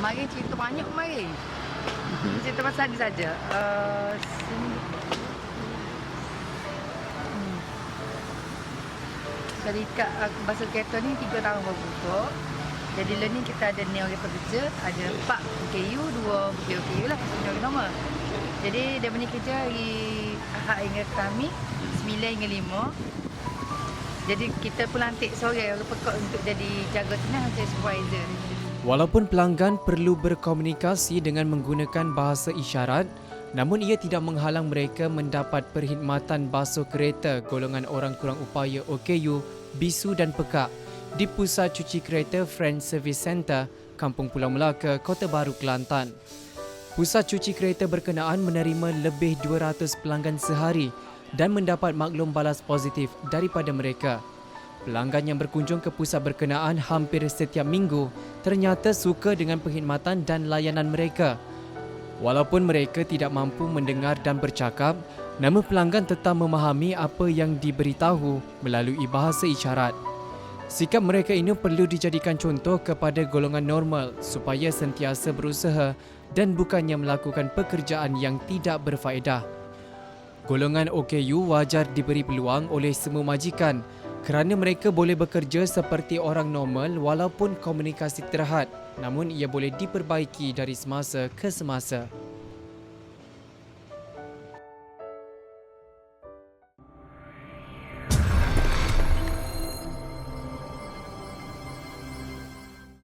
kemarin cerita banyak kemarin. Cerita pasal ni saja. Uh, sini. Hmm. Syarikat uh, bahasa kereta ni tiga tahun baru buka. Jadi learning kita ada ni orang pekerja, ada empat KU, dua KU lah, punya orang normal. Jadi dia punya kerja hari Ahad hingga kami, 9 hingga 5. Jadi kita pun lantik sore orang pekak untuk jadi jaga tenang macam supervisor. Walaupun pelanggan perlu berkomunikasi dengan menggunakan bahasa isyarat, namun ia tidak menghalang mereka mendapat perkhidmatan basuh kereta golongan orang kurang upaya OKU, bisu dan pekak di Pusat Cuci Kereta Friend Service Centre, Kampung Pulau Melaka, Kota Baru, Kelantan. Pusat cuci kereta berkenaan menerima lebih 200 pelanggan sehari dan mendapat maklum balas positif daripada mereka. Pelanggan yang berkunjung ke pusat berkenaan hampir setiap minggu ternyata suka dengan perkhidmatan dan layanan mereka. Walaupun mereka tidak mampu mendengar dan bercakap, namun pelanggan tetap memahami apa yang diberitahu melalui bahasa isyarat. Sikap mereka ini perlu dijadikan contoh kepada golongan normal supaya sentiasa berusaha dan bukannya melakukan pekerjaan yang tidak berfaedah. Golongan OKU wajar diberi peluang oleh semua majikan kerana mereka boleh bekerja seperti orang normal walaupun komunikasi terhad namun ia boleh diperbaiki dari semasa ke semasa.